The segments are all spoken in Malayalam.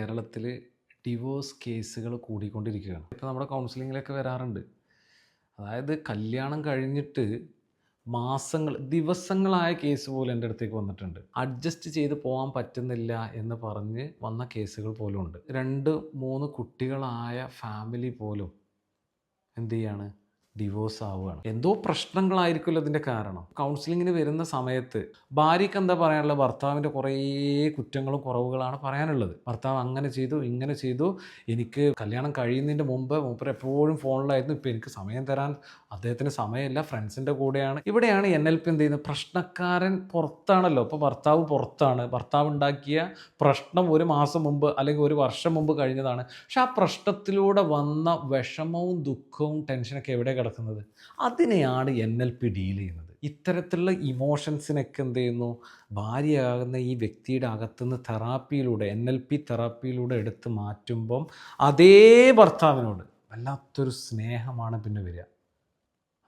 കേരളത്തിൽ ഡിവോഴ്സ് കേസുകൾ കൂടിക്കൊണ്ടിരിക്കുകയാണ്. ഇപ്പോൾ നമ്മുടെ കൗൺസിലിങ്ങിലൊക്കെ വരാറുണ്ട്. അതായത് കല്യാണം കഴിഞ്ഞിട്ട് മാസങ്ങൾ ദിവസങ്ങളായ കേസ് പോലും എന്റെ അടുത്തേക്ക് വന്നിട്ടുണ്ട്. അഡ്ജസ്റ്റ് ചെയ്ത് പോകാൻ പറ്റുന്നില്ല എന്ന് പറഞ്ഞ് വന്ന കേസുകൾ പോലും ഉണ്ട് രണ്ട് മൂന്ന് കുട്ടികളായ ഫാമിലി പോലും എന്ത് ചെയ്യാണ്? ഡിവോഴ്സ് ആവുകയാണ്. എന്തോ പ്രശ്നങ്ങളായിരിക്കുമല്ലോ ഇതിന്റെ കാരണം. കൗൺസിലിങ്ങിന് വരുന്ന സമയത്ത് ഭാര്യയ്ക്ക് എന്താ പറയാനുള്ളത്? ഭർത്താവിന്റെ കുറേ കുറ്റങ്ങളും കുറവുകളാണ് പറയാനുള്ളത്. ഭർത്താവ് അങ്ങനെ ചെയ്തു ഇങ്ങനെ ചെയ്തു. എനിക്ക് കല്യാണം കഴിയുന്നതിന്റെ മുമ്പ് മൂപ്പർ എപ്പോഴും ഫോണിലായിരുന്നു. ഇപ്പോൾ എനിക്ക് സമയം തരാൻ അദ്ദേഹത്തിന് സമയമില്ല. ഫ്രണ്ട്സിന്റെ കൂടെയാണ്. ഇവിടെയാണ് എൻ എൽ പി എന്ത് ചെയ്യുന്നത്? പ്രശ്നക്കാരൻ പുറത്താണല്ലോ. ഇപ്പോൾ ഭർത്താവ് പുറത്താണ്. ഭർത്താവ് ഉണ്ടാക്കിയ പ്രശ്നം ഒരു മാസം മുമ്പ് അല്ലെങ്കിൽ ഒരു വർഷം മുമ്പ് കഴിഞ്ഞതാണ്. പക്ഷെ ആ പ്രശ്നത്തിലൂടെ വന്ന വിഷമവും ദുഃഖവും ടെൻഷനൊക്കെ എവിടെ കിടക്കുന്നത്. അതിനെയാണ് എൻ എൽ പി ഡീൽ ചെയ്യുന്നത്. ഇത്തരത്തിലുള്ള ഇമോഷൻസിനൊക്കെ എന്ത് ചെയ്യുന്നു? ഭാര്യയാകുന്ന ഈ വ്യക്തിയുടെ അകത്തുനിന്ന് തെറാപ്പിയിലൂടെ എൻ എൽ പി തെറാപ്പിയിലൂടെ എടുത്ത് മാറ്റുമ്പം അതേ ഭർത്താവിനോട് വല്ലാത്തൊരു സ്നേഹമാണ് പിന്നെ വരിക.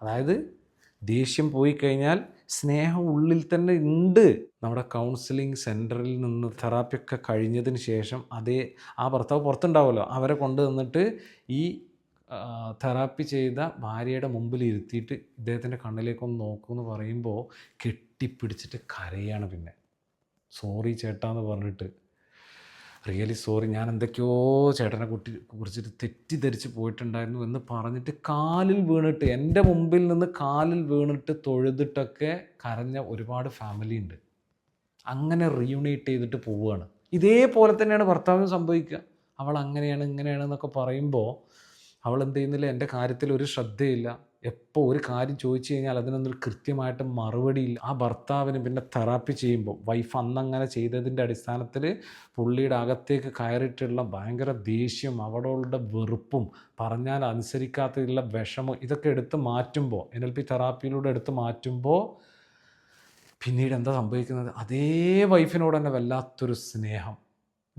അതായത് ദേഷ്യം പോയി കഴിഞ്ഞാൽ സ്നേഹം ഉള്ളിൽ തന്നെ ഉണ്ട്. നമ്മുടെ കൗൺസിലിംഗ് സെന്ററിൽ നിന്ന് തെറാപ്പിയൊക്കെ കഴിഞ്ഞതിന് ശേഷം അതേ ആ ഭർത്താവ് പുറത്തുണ്ടാവുമല്ലോ. അവരെ കൊണ്ടുവന്നിട്ട് ഈ തെറാപ്പി ചെയ്ത ഭാര്യയുടെ മുമ്പിൽ ഇരുത്തിയിട്ട് ഇദ്ദേഹത്തിന്റെ കണ്ണിലേക്കൊന്ന് നോക്കുമെന്ന് പറയുമ്പോൾ കെട്ടിപ്പിടിച്ചിട്ട് കരയാണ് പിന്നെ. സോറി ചേട്ടാന്ന് പറഞ്ഞിട്ട്. റിയലി സോറി ഞാൻ എന്തൊക്കെയോ ചേട്ടനെ കുട്ടി കുറിച്ചിട്ട് തെറ്റിദ്ധരിച്ച് പോയിട്ടുണ്ടായിരുന്നു എന്ന് പറഞ്ഞിട്ട് കാലിൽ വീണിട്ട് എന്റെ മുമ്പിൽ നിന്ന് കാലിൽ വീണിട്ട് തൊഴുതിട്ടൊക്കെ കരഞ്ഞ ഒരുപാട് ഫാമിലി ഉണ്ട്. അങ്ങനെ റീയൂണേറ്റ് ചെയ്തിട്ട് പോവുകയാണ്. ഇതേപോലെ തന്നെയാണ് ഭർത്താവിന് സംഭവിക്കുക. അവൾ അങ്ങനെയാണ് ഇങ്ങനെയാണ് എന്നൊക്കെ പറയുമ്പോൾ അവൾ എന്ത് ചെയ്യുന്നില്ല എന്റെ കാര്യത്തിൽ ഒരു ശ്രദ്ധയില്ല. എപ്പോൾ ഒരു കാര്യം ചോദിച്ചു കഴിഞ്ഞാൽ അതിനൊന്നും കൃത്യമായിട്ട് മറുപടിയില്ല. ആ ഭർത്താവിന് പിന്നെ തെറാപ്പി ചെയ്യുമ്പോൾ വൈഫ് അന്നങ്ങനെ ചെയ്തതിന്റെ അടിസ്ഥാനത്തിൽ പുള്ളിയുടെ അകത്തേക്ക് കയറിയിട്ടുള്ള ഭയങ്കര ദേഷ്യം അവളോളുടെ വെറുപ്പും പറഞ്ഞാൽ അനുസരിക്കാത്തതിലുള്ള വിഷമം ഇതൊക്കെ എടുത്ത് മാറ്റുമ്പോൾ എൻ എൽ പി തെറാപ്പിയിലൂടെ എടുത്ത് മാറ്റുമ്പോൾ പിന്നീട് എന്താ സംഭവിക്കുന്നത്? അതേ വൈഫിനോട് തന്നെ വല്ലാത്തൊരു സ്നേഹം.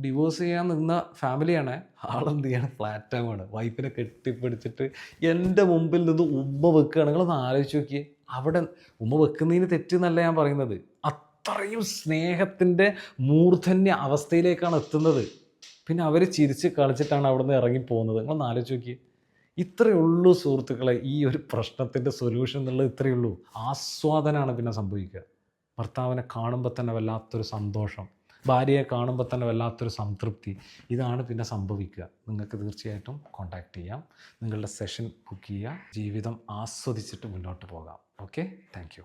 ഡിവോഴ്സ് ചെയ്യാൻ നിന്ന ഫാമിലിയാണ് ആളെന്ത് ചെയ്യണം? ഫ്ലാറ്റാവാണ് വൈഫിനെ കെട്ടിപ്പിടിച്ചിട്ട് എന്റെ മുമ്പിൽ നിന്ന് ഉമ്മ വെക്കുകയാണ്. ഒന്ന് ആലോചിച്ച് നോക്കിയേ. അവിടെ ഉമ്മ വെക്കുന്നതിന് തെറ്റെന്നല്ല ഞാൻ പറയുന്നത്. അത്രയും സ്നേഹത്തിന്റെ മൂർധന്യ അവസ്ഥയിലേക്കാണ് എത്തുന്നത്. പിന്നെ അവർ ചിരിച്ച് കളിച്ചിട്ടാണ് അവിടെ നിന്ന് ഇറങ്ങി പോകുന്നത്. നിങ്ങളൊന്ന് ആലോചിച്ച് നോക്കിയേ. ഇത്രയേ ഉള്ളൂ സുഹൃത്തുക്കളെ ഈ ഒരു പ്രശ്നത്തിന്റെ സൊല്യൂഷൻ എന്നുള്ളത് ഇത്രയേ ഉള്ളൂ. ആസ്വാദനമാണ് പിന്നെ സംഭവിക്കുക. ഭർത്താവിനെ കാണുമ്പോൾ തന്നെ വല്ലാത്തൊരു സന്തോഷം. ഭാര്യയെ കാണുമ്പോൾ തന്നെ വല്ലാത്തൊരു സംതൃപ്തി. ഇതാണ് പിന്നെ സംഭവിക്കുക. നിങ്ങൾക്ക് തീർച്ചയായിട്ടും കോൺടാക്റ്റ് ചെയ്യാം. നിങ്ങളുടെ സെഷൻ ബുക്ക് ചെയ്യുക. ജീവിതം ആസ്വദിച്ചിട്ട് മുന്നോട്ട് പോകാം. Okay thank